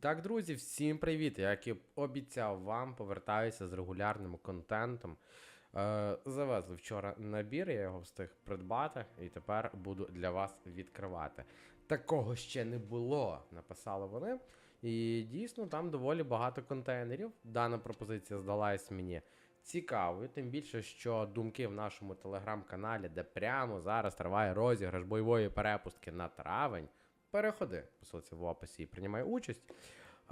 Так, друзі, всім привіт! Як і обіцяв вам, повертаюся з регулярним контентом. Е, завезли вчора набір, я його встиг придбати, і тепер буду для вас відкривати. Такого ще не було, написали вони. І дійсно там доволі багато контейнерів. Дана пропозиція здалась мені цікавою, тим більше, що думки в нашому телеграм-каналі, де прямо зараз триває розіграш бойової перепустки на травень. Переходи, посилці в описі і приймай участь.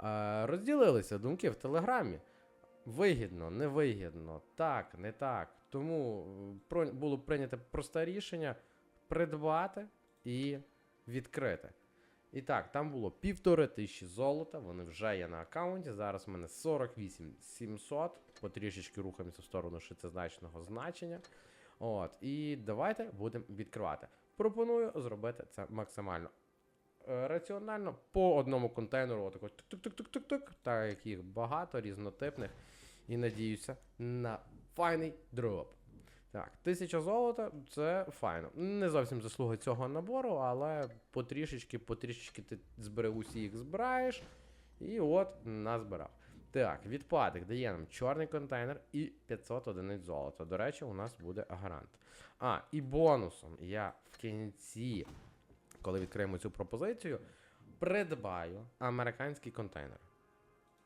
Е, розділилися думки в Телеграмі. Вигідно, невигідно, так, не так. Тому е, було прийнято просте рішення придбати і відкрити. І так, там було півтори тисячі золота, вони вже є на аккаунті. Зараз в мене 48 700. Потрішечки рухаємося в сторону шестизначного значення. От, і давайте будемо відкривати. Пропоную зробити це максимально раціонально по одному контейнеру, отако тук-тук-тук-тук-тук, так як їх багато, різнотипних. І надіюся на файний дроп. Так, тисяча золота це файно. Не зовсім заслуга цього набору, але потрішечки, потрішечки ти збери усі їх збираєш. І от назбирав. Так, відпадок дає нам чорний контейнер і 500 одиниць золота. До речі, у нас буде гарант. А, і бонусом я в кінці, коли відкриємо цю пропозицію, придбаю американський контейнер.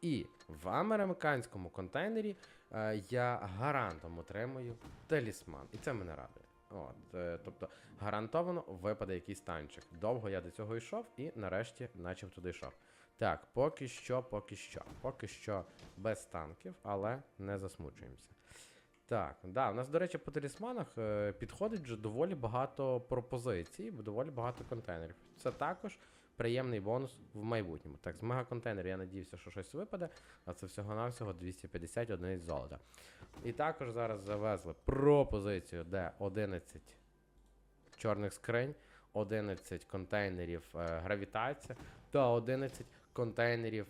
І в американському контейнері е, я гарантом отримую талісман. І це мене радує. От, е, тобто гарантовано випаде якийсь танчик. Довго я до цього йшов і нарешті начав туди йшов. Так, поки що, поки що. Поки що без танків, але не засмучуємося. Так, да, у нас, до речі, по талісманах е, підходить вже доволі багато пропозицій, доволі багато контейнерів. Це також приємний бонус в майбутньому. Так, з мегаконтейнеру я надіявся, що щось випаде, а це всього-навсього 250 одиниць золота. І також зараз завезли пропозицію, де 11 чорних скринь, 11 контейнерів е, гравітація та 11 контейнерів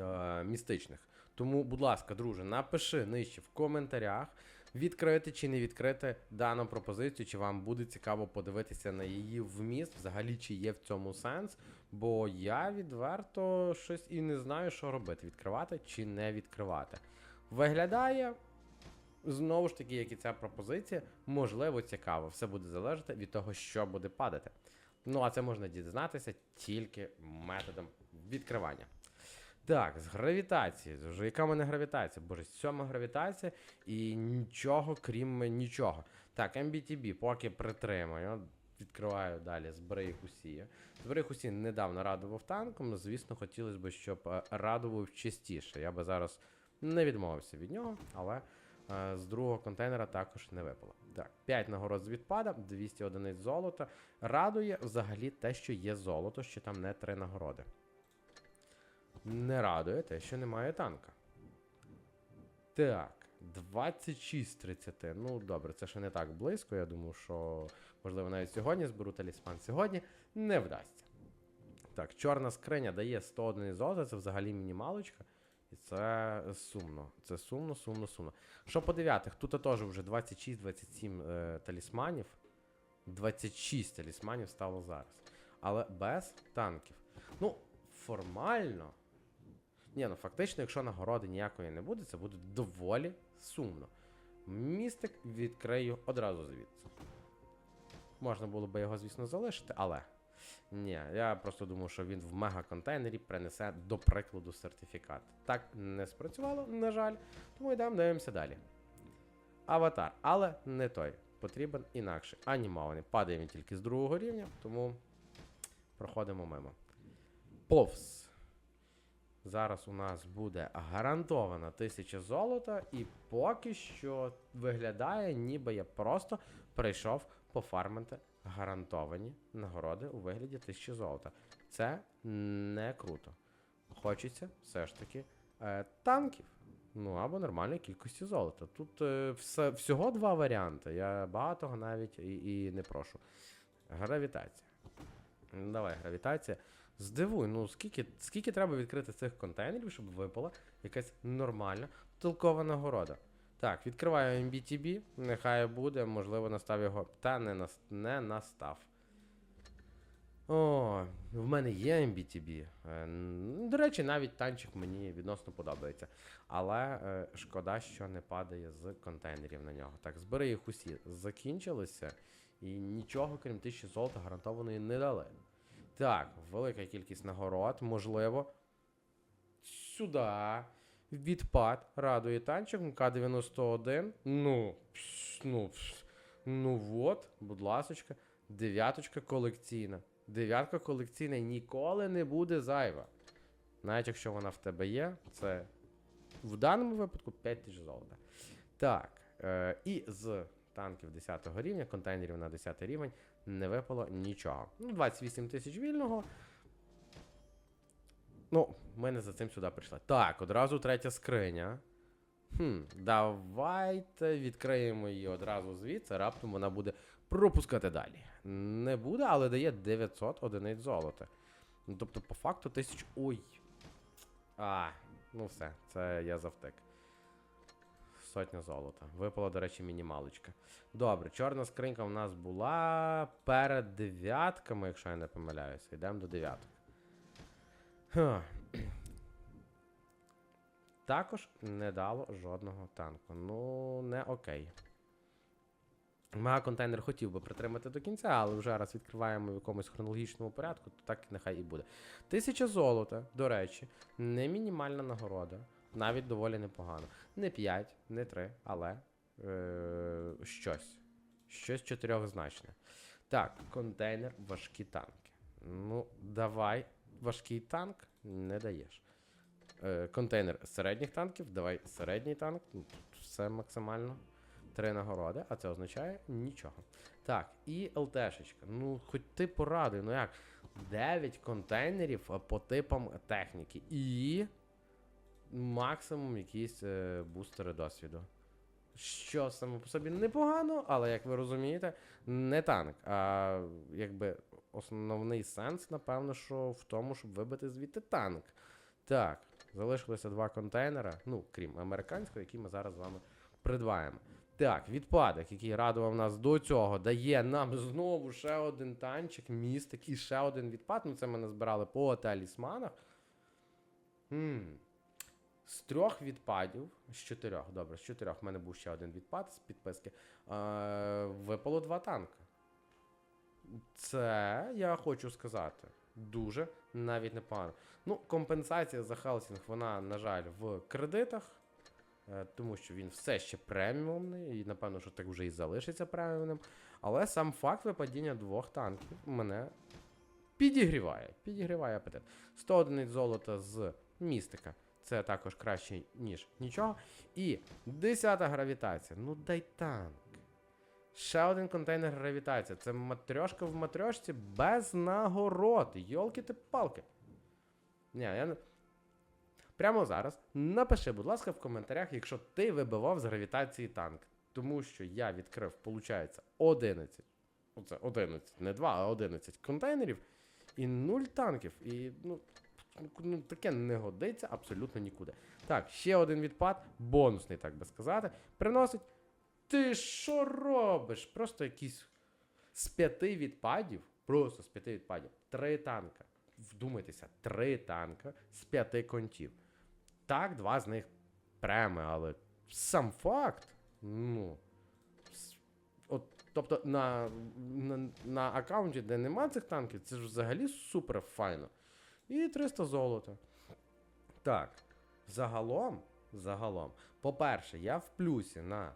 е, містичних. Тому, будь ласка, друже, напиши нижче в коментарях, відкрити чи не відкрити дану пропозицію, чи вам буде цікаво подивитися на її вміст, взагалі, чи є в цьому сенс. Бо я відверто щось і не знаю, що робити: відкривати чи не відкривати. Виглядає. Знову ж таки, як і ця пропозиція, можливо, цікаво. Все буде залежати від того, що буде падати. Ну, а це можна дізнатися тільки методом відкривання. Так, з гравітації. Яка в мене гравітація? Боже, сьома гравітація і нічого, крім нічого. Так, MBTB поки притримаю. Відкриваю далі збери усі. Збери усі недавно радував танком, звісно, хотілося б, щоб е, радував частіше. Я би зараз не відмовився від нього, але е, з другого контейнера також не випало. Так, 5 нагород з відпада, 200 одиниць золота. Радує взагалі те, що є золото, що там не 3 нагороди. Не радує те, що немає танка. Так, 26 30. Ну, добре, це ще не так близько. Я думаю, що, можливо, навіть сьогодні зберу талісман. Сьогодні не вдасться. Так, чорна скриня дає 100 одиниць золота, це взагалі мінімалочка. І це сумно. Це сумно, сумно, сумно. Що по дев'ятих? Тут теж вже 26-27 е, талісманів. 26 талісманів стало зараз. Але без танків. Ну, формально. Ні, ну фактично, якщо нагороди ніякої не буде, це буде доволі сумно. Містик відкрию одразу звідси. Можна було би його, звісно, залишити, але. Ні, я просто думав, що він в мега-контейнері принесе, до прикладу, сертифікат. Так не спрацювало, на жаль, тому йдемо дивимося далі. Аватар, але не той. Потрібен інакше. Анімований. Падає він тільки з другого рівня, тому проходимо мимо. Повз. Зараз у нас буде гарантована 1000 золота, і поки що виглядає, ніби я просто прийшов пофармити гарантовані нагороди у вигляді 1000 золота. Це не круто. Хочеться все ж таки е, танків. Ну або нормальної кількості золота. Тут е, все, всього два варіанти. Я багатого навіть і, і не прошу. Гравітація. Давай, гравітація. Здивуй, ну скільки, скільки треба відкрити цих контейнерів, щоб випала якась нормальна толкова нагорода. Так, відкриваю MBTB, нехай буде, можливо, настав його. Та не, нас, не настав. О, в мене є MBTB. Е, До речі, навіть танчик мені відносно подобається. Але е, шкода, що не падає з контейнерів на нього. Так, збери їх усі закінчилися, і нічого, крім тисячі золота, гарантованої не дали. Так, велика кількість нагород, можливо. Сюди. Відпад радує танчик К-91. Ну, пш, ну, пш, ну от, будь ласочка. Дев'яточка колекційна. Дев'ятка колекційна ніколи не буде зайва. Навіть якщо вона в тебе є, це в даному випадку 5 тисяч золота. Так. Е, і з танків 10 рівня, контейнерів на 10 рівень, не випало нічого. Ну, 28 тисяч вільного. Ну, ми не за цим сюди прийшли. Так, одразу третя скриня. Хм, давайте відкриємо її одразу звідси, раптом вона буде пропускати далі. Не буде, але дає 900 одиниць золота. Ну, тобто, по факту, тисяч. Ой. А, ну все, це я завтик. Сотня золота. Випала, до речі, мінімалочка. Добре, чорна скринька в нас була перед дев'ятками, якщо я не помиляюся. Йдемо до дев'яток. Також не дало жодного танку. Ну, не окей. Мега-контейнер хотів би притримати до кінця, але вже раз відкриваємо в якомусь хронологічному порядку, то так нехай і буде. Тисяча золота, до речі, не мінімальна нагорода. Навіть доволі непогано. Не 5, не 3, але е- щось. Щось чотирьохзначне. Так, контейнер, важкі танки. Ну, давай, важкий танк не даєш. Е, контейнер середніх танків, давай середній танк. Ну, все максимально. Три нагороди, а це означає нічого. Так, і ЛТшечка. Ну, хоч ти порадуй, ну як? 9 контейнерів по типам техніки. І максимум якісь е, бустери досвіду. Що саме по собі непогано, але як ви розумієте, не танк. А якби основний сенс, напевно, що в тому, щоб вибити звідти танк. Так, залишилося два контейнера, ну, крім американського, який ми зараз з вами придбаємо. Так, відпадок, який радував нас до цього, дає нам знову ще один танчик, містик і ще один відпад. Ну, це ми назбирали по талісманах. Хм. З трьох відпадів, з чотирьох, добре, з чотирьох в мене був ще один відпад з підписки. Е, випало два танка. Це, я хочу сказати, дуже навіть непогано. Ну, компенсація за хелсінг, вона, на жаль, в кредитах. Е, Тому що він все ще преміумний, і напевно, що так вже і залишиться преміумним. Але сам факт випадіння двох танків мене підігріває. Підігріває апетит. 100 одиниць золота з містика. Це також краще, ніж нічого. І 10 гравітація. Ну дай танк. Ще один контейнер гравітація. Це матрьошка в матрьошці без нагород. Йолки ти палки. Ні, я. Прямо зараз напиши, будь ласка, в коментарях, якщо ти вибивав з гравітації танк. Тому що я відкрив, виходить, 11. Оце 11, не 2, а 11 контейнерів і 0 танків. І ну, ну, таке не годиться абсолютно нікуди. Так, ще один відпад, бонусний, так би сказати, приносить. Ти що робиш? Просто якісь з п'яти відпадів, просто з п'яти відпадів, три танка. Вдумайтеся, три танка з п'яти контів. Так, два з них преми, але сам факт, ну. От, тобто на, на, на аккаунті, де нема цих танків, це ж взагалі супер файно. І 300 золота. Так, загалом, загалом, по-перше, я в плюсі на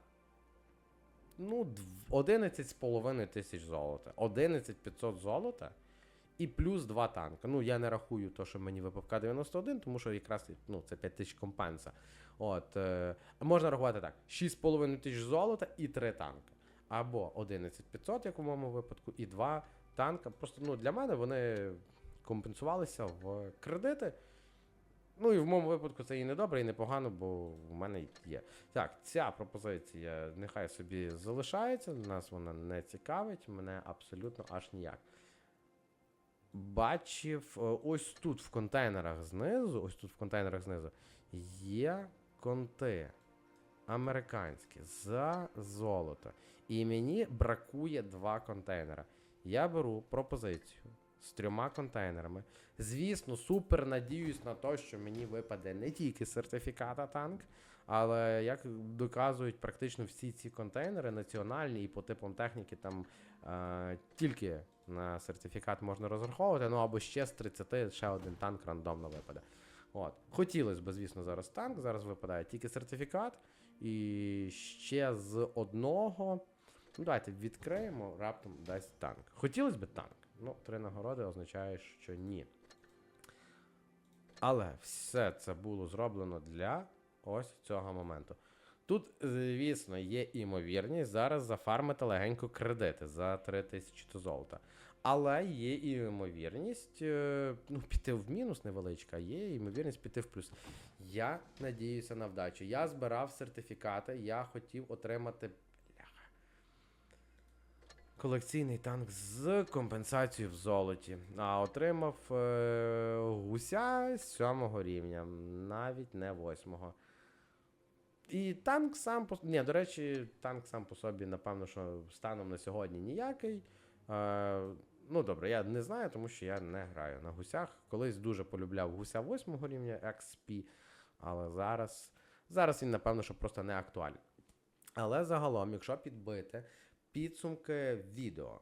ну, 11,5 тисяч золота. 11 500 золота і плюс 2 танка. Ну, я не рахую то, що мені випав К-91, тому що якраз ну, це 5 тисяч компенса. От, е, можна рахувати так: 6,5 тисяч золота і 3 танка. Або 11 500, як у моєму випадку, і 2 танка. Просто ну, для мене вони компенсувалися в кредити. Ну і в моєму випадку це і не добре, і не погано, бо в мене є. Так, ця пропозиція нехай собі залишається, нас вона не цікавить, мене абсолютно аж ніяк. Бачив, е, ось тут в контейнерах знизу, ось тут в контейнерах знизу є конти американські за золото. І мені бракує два контейнера. Я беру пропозицію з трьома контейнерами. Звісно, супер надіюсь на те, що мені випаде не тільки сертифіката танк, але як доказують практично всі ці контейнери національні і по типам техніки, там е, тільки на сертифікат можна розраховувати, ну або ще з 30 ще один танк рандомно випаде. От. Хотілося б, звісно, зараз танк. Зараз випадає тільки сертифікат. І ще з одного. Ну, давайте відкриємо, раптом дасть танк. Хотілося б танк. Ну, три нагороди означає, що ні. Але все це було зроблено для ось цього моменту. Тут, звісно, є імовірність зараз зафармити легенько кредити за 3000 золота. Але є і ймовірність е, ну, піти в мінус невеличка, є ймовірність піти в плюс. Я надіюся на вдачу. Я збирав сертифікати, я хотів отримати колекційний танк з компенсацією в золоті. А отримав е, гуся сьомого рівня, навіть не восьмого. І танк сам по Ні, до речі, танк сам по собі, напевно, що станом на сьогодні ніякий. Е, ну, добре, я не знаю, тому що я не граю на гусях. Колись дуже полюбляв гуся 8 рівня XP, але зараз, зараз він, напевно, що просто не актуальний. Але загалом, якщо підбити підсумки відео,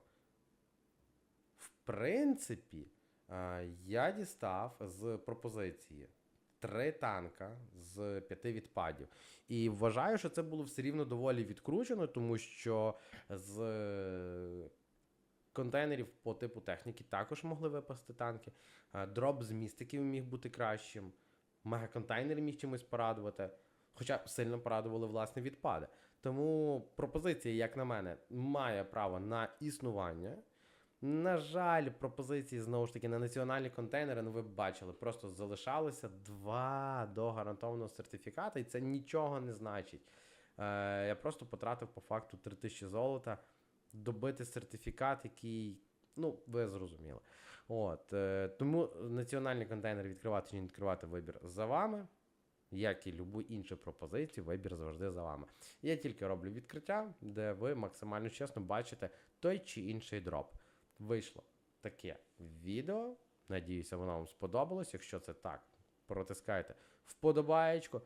в принципі, е, я дістав з пропозиції три танка з п'яти відпадів. І вважаю, що це було все рівно доволі відкручено, тому що з контейнерів по типу техніки також могли випасти танки. Е, Дроп з містиків міг бути кращим. Мегаконтейнер міг чимось порадувати. Хоча сильно порадували власне відпади. Тому пропозиція, як на мене, має право на існування. На жаль, пропозиції знову ж таки на національні контейнери, ну ви бачили, просто залишалося два до гарантованого сертифіката, і це нічого не значить. Е, я просто потратив по факту 3000 золота, добити сертифікат, який, ну, ви зрозуміли. От, е, тому національні контейнери відкривати чи не відкривати вибір за вами. Як і любу іншу пропозицію, вибір завжди за вами. Я тільки роблю відкриття, де ви максимально чесно бачите той чи інший дроп. Вийшло таке відео. Надіюся, воно вам сподобалось. Якщо це так, протискайте вподобаєчку.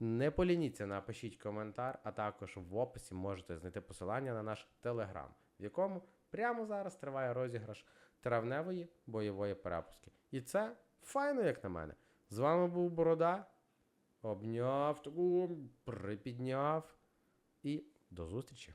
Не полініться, напишіть коментар, а також в описі можете знайти посилання на наш телеграм, в якому прямо зараз триває розіграш травневої бойової перепустки. І це файно, як на мене. З вами був Борода. Обняв таку, припідняв. І до зустрічі!